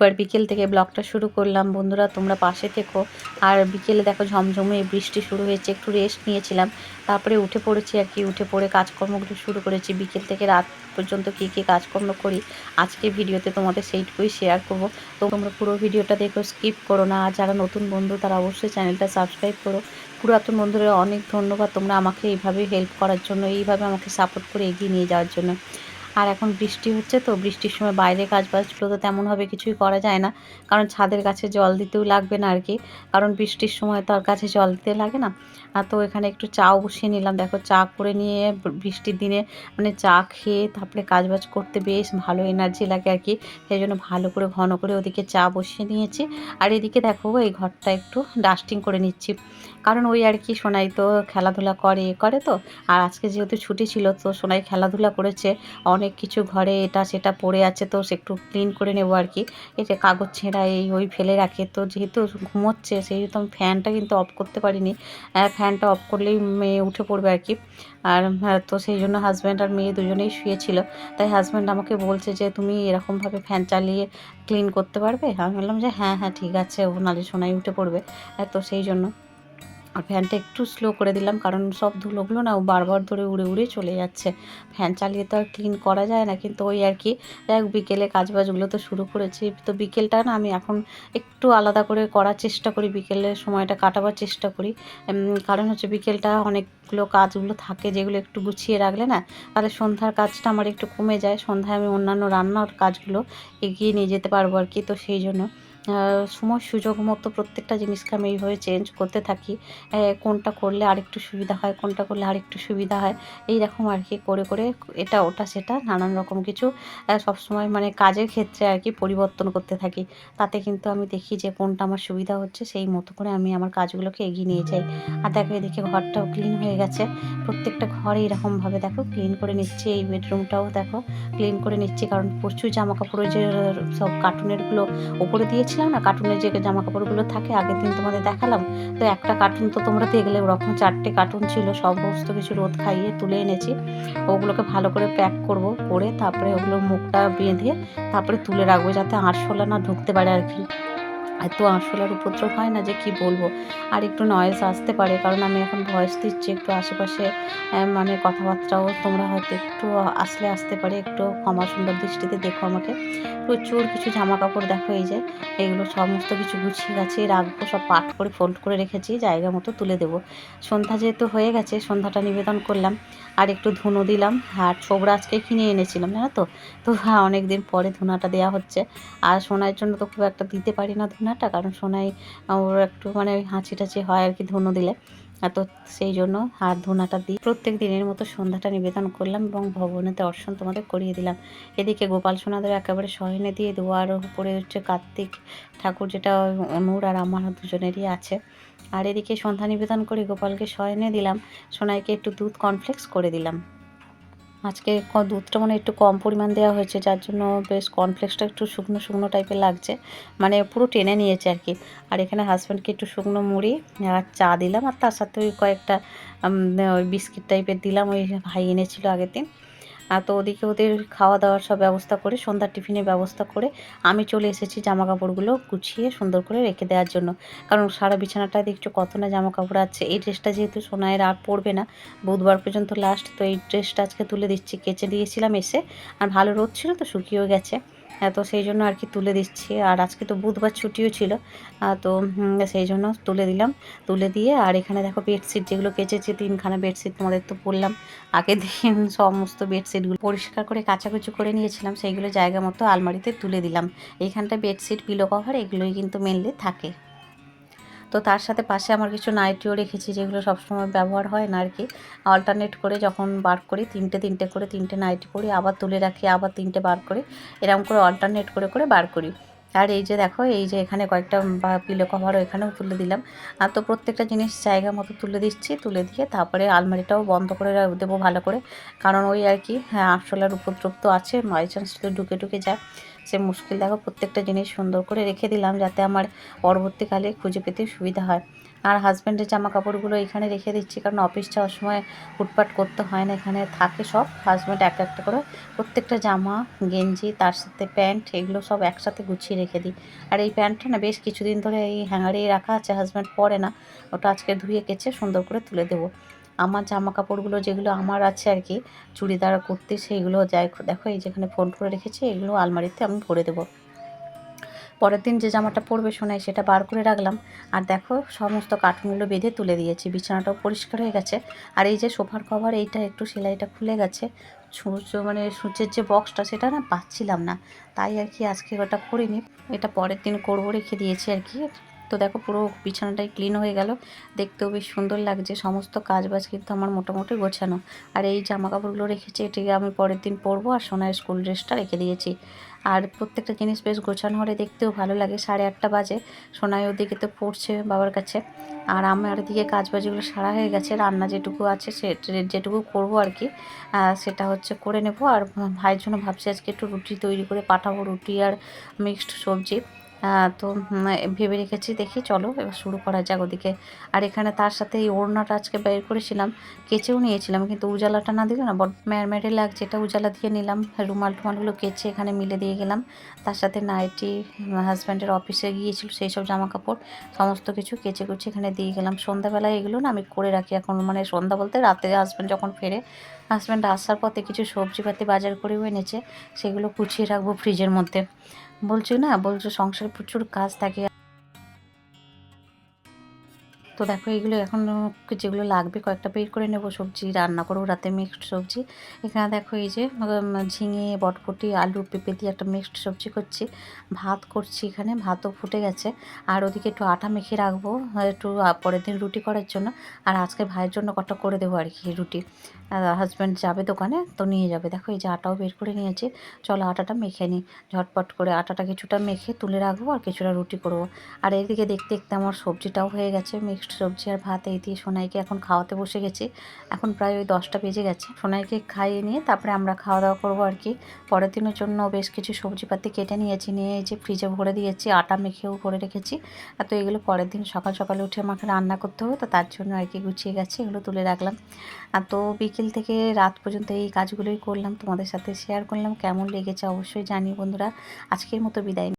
বুধবার বিকেল থেকে ব্লগটা শুরু করলাম। বন্ধুরা, তোমরা পাশে থেকো। আর বিকেলে দেখো ঝমঝমে বৃষ্টি শুরু হয়েছে। একটু রেস্ট নিয়েছিলাম। তারপরে উঠে পড়েছি আর কি। উঠে পড়ে কাজকর্মগুলো শুরু করেছি। বিকেল থেকে রাত পর্যন্ত কী কী কাজকর্ম করি আজকে ভিডিওতে তোমাদের সেইটুকুই শেয়ার করব। তো তোমরা পুরো ভিডিওটা দেখো স্কিপ করো না। আর যারা নতুন বন্ধু, তারা অবশ্যই চ্যানেলটা সাবস্ক্রাইব করো। পুরাতন বন্ধুরা অনেক ধন্যবাদ তোমরা আমাকে এইভাবে হেল্প করার জন্য, এইভাবে আমাকে সাপোর্ট করে এগিয়ে নিয়ে যাওয়ার জন্য। আর এখন বৃষ্টি হচ্ছে তো বৃষ্টির সময় বাইরে কাজ বাজগুলো তো তেমনভাবে কিছুই করা যায় না। কারণ ছাদের কাছে জল দিতেও লাগবে না আর কি কারণ বৃষ্টির সময় তো আর কাছে জল দিতে লাগে না। আর তো এখানে একটু চাও বসিয়ে নিলাম। দেখো চা করে নিয়ে বৃষ্টির দিনে মানে চা খেয়ে তারপরে কাজ বাজ করতে বেশ ভালো এনার্জি লাগে আর কি সেই জন্য ভালো করে, ঘন করে ওদিকে চা বসিয়ে নিয়েছি। আর এদিকে দেখো এই ঘরটা একটু ডাস্টিং করে নিচ্ছি। কারণ ওই আর কি সোনাই তো খেলাধুলা করে করে তো। আর আজকে যেহেতু ছুটি ছিল তো সোনাই খেলাধুলা করেছে। অনেক কিছু ঘরে এটা সেটা পড়ে আছে, তো সে একটু ক্লিন করে নেব আর কি। এই যে কাগজ ছেঁড়া এই ওই ফেলে রাখে, তো যেহেতু ঘুমোচ্ছে সেই আমি ফ্যানটা কিন্তু অফ করতে পারিনি। ফ্যানটা অফ করলেই মেয়ে উঠে পড়বে আর কি। আর তো সেই জন্য হাজব্যান্ড আর মেয়ে দুজনেই শুয়েছিল। তাই হাজব্যান্ড আমাকে বলছে যে, তুমি এরকমভাবে ফ্যান চালিয়ে ক্লিন করতে পারবে? আমি বললাম যে হ্যাঁ হ্যাঁ ঠিক আছে। ও নালে সোনাই উঠে পড়বে। তো সেই জন্য। আর ফ্যানটা একটু স্লো করে দিলাম, কারণ সব ধুলোগুলো না বারবার ধরে উড়ে উড়ে চলে যাচ্ছে। ফ্যান চালিয়ে তো আর ক্লিন করা যায় না, কিন্তু ওই আর কি যাই বিকেলে কাজবাজগুলো তো শুরু করেছি, তো বিকেলটা না আমি এখন একটু আলাদা করে করার চেষ্টা করি বিকেলের সময়টা কাটাবার চেষ্টা করি। কারণ হচ্ছে বিকেলটা অনেকগুলো কাজগুলো থাকে, যেগুলো একটু গুছিয়ে রাখলে না, তাহলে সন্ধ্যার কাজটা আমার একটু কমে যায়, সন্ধ্যায় আমি অন্যান্য রান্নার কাজগুলো এগিয়ে নিয়ে যেতে পারব আর কি, তো সেই জন্য। সময় সুযোগ মতো প্রত্যেকটা জিনিসকে আমি এইভাবে চেঞ্জ করতে থাকি। কোনটা করলে আরেকটু সুবিধা হয়, কোনটা করলে আরেকটু সুবিধা হয় এই রকম আর কি করে করে এটা, ওটা, সেটা, নানান রকম কিছু সবসময় মানে কাজের ক্ষেত্রে আর কি পরিবর্তন করতে থাকি। তাতে কিন্তু আমি দেখি যে কোনটা আমার সুবিধা হচ্ছে, সেই মতো করে আমি আমার কাজগুলোকে এগিয়ে নিয়ে যাই। আর দেখো এদিকে ঘরটাও ক্লিন হয়ে গেছে। প্রত্যেকটা ঘর এরকমভাবে দেখো ক্লিন করে নিচ্ছি, এই বেডরুমটাও দেখো ক্লিন করে নিচ্ছি, কারণ প্রচুর জামা কাপড়ের যে সব কার্টুনেরগুলো ওপরে দিয়েছিলাম বলেছিলাম না কার্টুনের যে জামা কাপড়গুলো থাকে, আগের দিন তোমাদের দেখালাম, তো একটা কার্টুন তো তোমরা দেখলে, ওরকম চারটে কার্টুন ছিল, সমস্ত কিছু রোদ খাইয়ে তুলে এনেছি, ওগুলোকে ভালো করে প্যাক করব, করে তারপরে ওগুলো মুখটা বেঁধে তারপরে তুলে রাখব, যাতে আরশোলা না ঢুকতে পারে আর কি। এত আরশোলার উপদ্রব হয় না যে কি বলব? আর একটু নয়েজ আসতে পারে, কারণ আমি এখন ভয়েস দিচ্ছি, একটু আশেপাশে মানে কথাবার্তাও তোমরা হয়তো একটু আসলে আসতে পারে, একটু ক্ষমা সুন্দর দৃষ্টিতে দেখো আমাকে। প্রচুর কিছু জামা কাপড় দেখো, এই যে, এগুলো সমস্ত কিছু গুছিয়ে গাছিয়ে রাখব, সব পাট করে ফোল্ড করে রেখেছি, জায়গা মতো তুলে দেবো। সন্ধ্যা যেহেতু হয়ে গেছে, সন্ধ্যাটা নিবেদন করলাম, আর একটু ধুনো দিলাম, আর ছোবড়া আজকে কিনে এনেছিলাম, জানো তো? তো হ্যাঁ অনেক দিন পরে ধুনাটা দেওয়া হচ্ছে, আর সোনার জন্য তো খুব একটা দিতে পারি না ধুনাটা কারণ সোনাই ওর একটু মানে হাঁচি টাচি হয় আর কি ধুনো দিলে। তো সেই জন্য হাত ধুনাটা দিই। প্রত্যেক দিনের মতো সন্ধ্যাটা নিবেদন করলাম এবং ভবনে দর্শন তোমাদের করিয়ে দিলাম। এদিকে গোপাল সোনাদের একেবারে শয়নে দিয়ে দেবো আর উপরে হচ্ছে কার্তিক ঠাকুর যেটা অনুর আর আমার দুজনেরই আছে। আর এদিকে সন্ধ্যা নিবেদন করে গোপালকে শয়নে দিলাম। সোনাইকে একটু দুধ কনফ্লেক্স করে দিলাম। আজকে দুধটা মানে একটু কম পরিমাণ দেওয়া হয়েছে, যার জন্য বেশ কর্নফ্লেক্সটা একটু শুকনো শুকনো টাইপের লাগছে। মানে পুরো টেনে নিয়েছে আর কি। আর এখানে হাজব্যান্ডকে একটু শুকনো মুড়ি আর চা দিলাম, আর তার সাথে ওই কয়েকটা ওই বিস্কিট টাইপের দিলাম, ওই ভাই এনেছিল আগের দিন। আর তো ওদিকে ওদের খাওয়া দাওয়ার সব ব্যবস্থা করে, সন্ধ্যার টিফিনের ব্যবস্থা করে আমি চলে এসেছি জামা কাপড়গুলো গুছিয়ে সুন্দর করে রেখে দেওয়ার জন্য। কারণ সারা বিছানাটা দেখছ কত না জামা কাপড় আছে। এই ড্রেসটা যেহেতু সোনায়ের আর পড়বে না, বুধবার পর্যন্ত লাস্ট তো এই ড্রেসটা আজকে তুলে দিচ্ছি। কেচে দিয়েছিলাম এসে, আর ভালো রোদ ছিল তো শুকিয়েও গেছে। তো সেই জন্য আর কি তুলে দিচ্ছি। আর আজকে তো বুধবার ছুটিও ছিল তো সেই জন্য তুলে দিলাম। তুলে দিয়ে, আর এখানে দেখো বেডশিট যেগুলো কেচেছে, তিনখানা বেডশিট তোমাদের তো পড়লাম আগের দিন সমস্ত বেডশিটগুলো পরিষ্কার করে কাচাকুচু করে নিয়েছিলাম, সেইগুলো জায়গা মতো আলমারিতে তুলে দিলাম। এইখানটা বেডশিট পিলো কভার এগুলোই কিন্তু মেনলি থাকে। তো তার সাথে পাশে আমার কিছু নাইটিও রেখেছি যেগুলো সবসময় ব্যবহার হয় না আর কি অল্টারনেট করে যখন বার করি, তিনটে তিনটে করে তিনটে নাইটি করি আবার তুলে রাখি, আবার তিনটে বার করি, এরকম করে অল্টারনেট করে করে বার করি। আর এই যে দেখো, এই যে এখানে কয়েকটা পিলো কভারও এখানেও তুলে দিলাম। আর তো প্রত্যেকটা জিনিস জায়গা মতো তুলে দিচ্ছি, তুলে দিয়ে তারপরে আলমারিটাও বন্ধ করে দেবো ভালো করে। কারণ ওই আর কি হ্যাঁ আরশোলার উপদ্রব তো আছে বাই চান্স ঢুকে ঢুকে যায়। লাগছে মুশকিল, দেখো প্রত্যেকটা জিনিস সুন্দর করে রেখে দিলাম যাতে আমার পরবর্তীকালে খুঁজে পেতে সুবিধা হয়। আর হাজব্যান্ডের জামা কাপড়গুলো এখানে রেখে দিচ্ছি, কারণ অফিস যাওয়ার সময় ফুটপাট করতে হয় না, এখানে থাকে সব। হাজব্যান্ড একটা একটা করে প্রত্যেকটা জামা, গেঞ্জি, তার সাথে প্যান্ট, এগুলো সব একসাথে গুছিয়ে রেখে দিই। আর এই প্যান্টটা না বেশ কিছুদিন ধরে এই হ্যাঙ্গারেই রাখা আছে হাজব্যান্ড পরে না, ওটা আজকে ধুয়ে কেচে সুন্দর করে তুলে দেবো। আমার জামা কাপড়গুলো যেগুলো আমার আছে আর কি, চুড়িদার, কুর্তি, সেইগুলো যাই দেখো এই যেখানে ফোন করে রেখেছি, এগুলো আলমারিতে আমি ভরে দেবো। পরের দিন যে জামাটা পরবে শোনায় সেটা বার করে রাখলাম। আর দেখো সমস্ত কার্টুনগুলো বেঁধে তুলে দিয়েছি, বিছানাটাও পরিষ্কার হয়ে গেছে। আর এই যে সোফার কভার, এইটা একটু সেলাইটা খুলে গেছে। সূর্য মানে সূর্যের যে বক্সটা সেটা না পাচ্ছিলাম না। তাই আর কি আজকে ওটা করিনি। এটা পরের দিন করব রেখে দিয়েছি আর কি। তো দেখো পুরো বিছানাটাই ক্লিন হয়ে গেল। দেখতেও বেশ সুন্দর লাগছে। সমস্ত কাজ বাজ কিন্তু আমার মোটামুটি গোছানো। আর এই জামা কাপড়গুলো রেখেছি, এটিকে আমি পরের দিন পরবো আর সোনার স্কুল ড্রেসটা রেখে দিয়েছি। আর প্রত্যেকটা জিনিস বেশ গোছানো হলে দেখতেও ভালো লাগে। সাড়ে আটটা বাজে, সোনাই ওদিকে তো পড়ছে বাবার কাছে। আর আমার দিকে কাজ বাজগুলো সারা হয়ে গেছে, রান্না যেটুকু আছে সে, যেটুকু করব আর কি সেটা হচ্ছে করে নেব। আর ভাইয়ের জন্য ভাবছি আজকে একটু রুটি তৈরি করে পাঠাবো, রুটি আর মিক্সড সবজি। তো ভেবে রেখেছি, দেখি, চলো, এবার শুরু করা যাক ওদিকে। আর এখানে তার সাথে এই ওড়নাটা আজকে বের করেছিলাম, কেচেও নিয়েছিলাম, কিন্তু উজালাটা না দিলে না বড ম্যারম্যারে লাগছে, এটা উজালা দিয়ে নিলাম, রুমাল টুমালগুলো কেচে এখানে মিলে দিয়ে গেলাম। তার সাথে নাইটি হাজব্যান্ডের অফিসে গিয়েছিল, সেই সব জামা কাপড় সমস্ত কিছু কেচে কুচে এখানে দিয়ে গেলাম। সন্ধ্যাবেলায় এগুলো না আমি করে রাখি এখন মানে সন্ধ্যা বলতে রাতে হাজব্যান্ড যখন ফেরে, হাজব্যান্ড আসার পথে কিছু সবজিপাতি বাজার করেও এনেছে, সেগুলো কুচিয়ে রাখব ফ্রিজের মধ্যে। বলছি না বলছো সংসারে প্রচুর কাজ থাকে। তো দেখো এগুলো এখন যেগুলো লাগবে কয়েকটা বের করে নেব। সবজি রান্না করব, রাতে মিক্সড সবজি। এখানে দেখো এই যে ঝিঙে বটবটি আলু, পেঁপে দিয়ে একটা মিক্সড সবজি করছি। ভাত করছি এখানে, ভাতও ফুটে গেছে। আর ওদিকে একটু আটা মেখে রাখব একটু পরের দিন রুটি করার জন্য। আর আজকে ভাইয়ের জন্য কটা করে দেবো আর কি রুটি। হাজব্যান্ড যাবে দোকানে, তো নিয়ে যাবে। দেখো এই যে আটাও বের করে নিয়েছি। চলো আটাটা মেখে নিই। ঝটপট করে আটাটা কিছুটা মেখে তুলে রাখব আর কিছুটা রুটি করব। আর এদিকে দেখতে দেখতে আমার সবজিটাও হয়ে গেছে মিক্সড সবজি আর ভাত এই দিয়ে সোনাইকে এখন খাওয়াতে বসে গেছি। এখন প্রায় ওই দশটা বেজে গেছে। সোনাইকে খাইয়ে নিয়ে তারপরে আমরা খাওয়া দাওয়া করব আর কি। পরের দিনের জন্য বেশ কিছু সবজিপাতি কেটে নিয়েছি, নিয়ে এই যে ফ্রিজে ভরে দিয়েছি, আটা মেখেও ভরে রেখেছি। আর তো এগুলো পরের দিন সকাল সকালে উঠে আমাকে রান্না করতে হবে, তো তার জন্য আর কি গুছিয়ে গেছে, এগুলো তুলে রাখলাম। আর তো বিকেল থেকে রাত পর্যন্ত এই কাজগুলোই করলাম, তোমাদের সাথে শেয়ার করলাম, কেমন লেগেছে অবশ্যই জানি বন্ধুরা। আজকের মতো বিদায়।